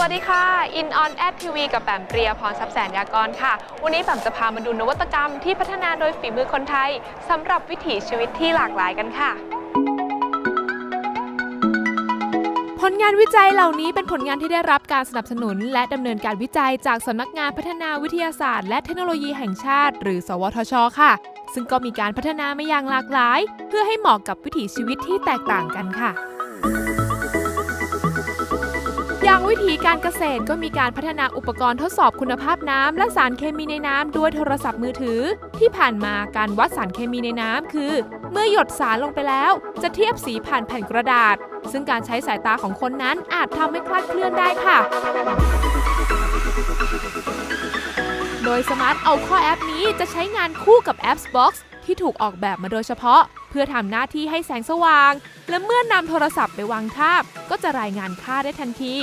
วัสดีค่ะ In On Ad TV กับแปมเปรียพรทรัพย์แสนยากรค่ะ วันนี้แปมจะพามาดูนวัตกรรมที่พัฒนาโดยฝีมือคนไทยสำหรับวิถีชีวิตที่หลากหลายกันค่ะ ผลงานวิจัยเหล่านี้เป็นผลงานที่ได้รับการสนับสนุน และดำเนินการวิจัยจากสำนักงานพัฒนาวิทยาศาสตร์ และเทคโนโลยีแห่งชาติ หรือ สวทช ค่ะ ซึ่งก็มีการพัฒนามาอย่างหลากหลาย เพื่อให้เหมาะกับวิถีชีวิตที่แตกต่างกันค่ะ วิธีการเกษตรก็มีการพัฒนาอุปกรณ์ทดสอบคุณภาพน้ำและสารเคมีในน้ำด้วยโทรศัพท์มือถือ ที่ผ่านมาการวัดสารเคมีในน้ำคือ เมื่อหยดสารลงไปแล้ว จะเทียบสีผ่านแผ่นกระดาษ ซึ่งการใช้สายตาของคนนั้นอาจทำให้คลาดเคลื่อนได้ค่ะโดยสมาร์ทเอาข้อแอปนี้จะใช้งานคู่กับแอป Box ที่ถูกออกแบบมาโดยเฉพาะ เพื่อทำหน้าที่ให้แสงสว่าง และเมื่อนำโทรศัพท์ไปวางทาบ ก็จะรายงานค่าได้ทันที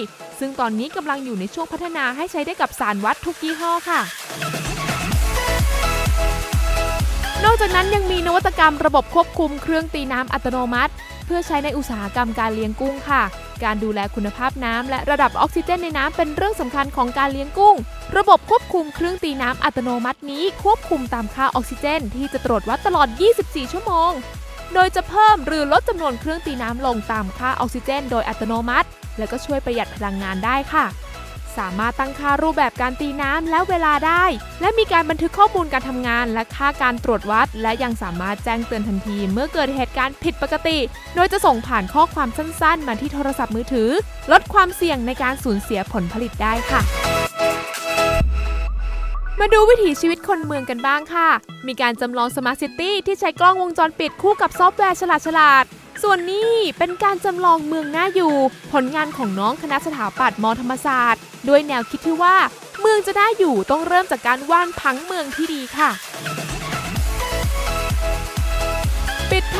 ซึ่งตอนนี้กำลังอยู่ในช่วงพัฒนาให้ใช้ได้กับสารวัดทุกยี่ห้อค่ะ นอกจากนั้นยังมีนวัตกรรมระบบควบคุมเครื่องตีน้ำอัตโนมัติ เพื่อใช้ในอุตสาหกรรมการเลี้ยงกุ้งค่ะ การดูแลคุณภาพน้ำและระดับออกซิเจนในน้ำเป็นเรื่องสำคัญของการเลี้ยงกุ้ง ระบบควบคุมเครื่องตีน้ำอัตโนมัตินี้ ควบคุมตามค่าออกซิเจน ที่จะตรวจวัดตลอด 24 ชั่วโมง โดยจะเพิ่มหรือลดจำนวนเครื่องตีน้ำลงตามค่าออกซิเจน โดยอัตโนมัติ และก็ช่วยประหยัดพลังงานได้ค่ะ สามารถตั้งค่ารูปแบบการตีน้ำและเวลาได้ และมีการบันทึกข้อมูลการทำงาน และค่าการตรวจวัด และยังสามารถแจ้งเตือนทันที เมื่อเกิดเหตุการณ์ผิดปกติ โดยจะส่งผ่านข้อความสั้นๆ มาที่โทรศัพท์มือถือ ลดความเสี่ยงในการสูญเสียผลผลิตได้ค่ะ มาดูวิถีชีวิตคนเมืองกันบ้างค่ะ มีการจำลองสมาร์ทซิตี้ที่ใช้กล้องวงจรปิดคู่กับซอฟต์แวร์ฉลาดฉลาด ส่วนนี้เป็นการจำลองเมืองน่าอยู่ ผลงานของน้องคณะสถาปัตย์มธรรมศาสตร์ ด้วยแนวคิดที่ว่า เมืองจะได้อยู่ต้องเริ่มจากการว่านผังเมืองที่ดีค่ะ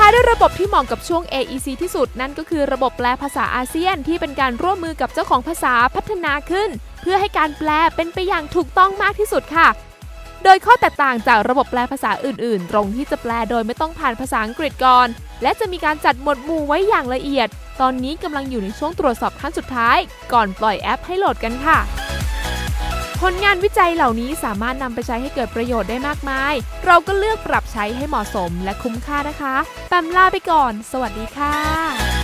ท้ายด้วยระบบที่เหมาะกับช่วง AEC ที่สุดนั่นก็คือระบบแปลภาษาอาเซียนที่เป็นการร่วมมือกับเจ้าของภาษาพัฒนาขึ้น เพื่อให้การแปลเป็นไปอย่างถูกต้องมากที่สุดค่ะ โดยข้อแตกต่างจากระบบแปลภาษาอื่น ๆ ตรงที่จะแปลโดยไม่ต้องผ่านภาษาอังกฤษก่อน และจะมีการจัดหมวดหมู่ไว้อย่างละเอียด ตอนนี้กำลังอยู่ในช่วงตรวจสอบขั้นสุดท้าย ก่อนปล่อยแอปให้โหลดกันค่ะ ผลงานวิจัยเหล่านี้สามารถนำไปใช้ให้เกิดประโยชน์ได้มากมาย เราก็เลือกปรับใช้ให้เหมาะสมและคุ้มค่านะคะแปมลาไปก่อน สวัสดีค่ะ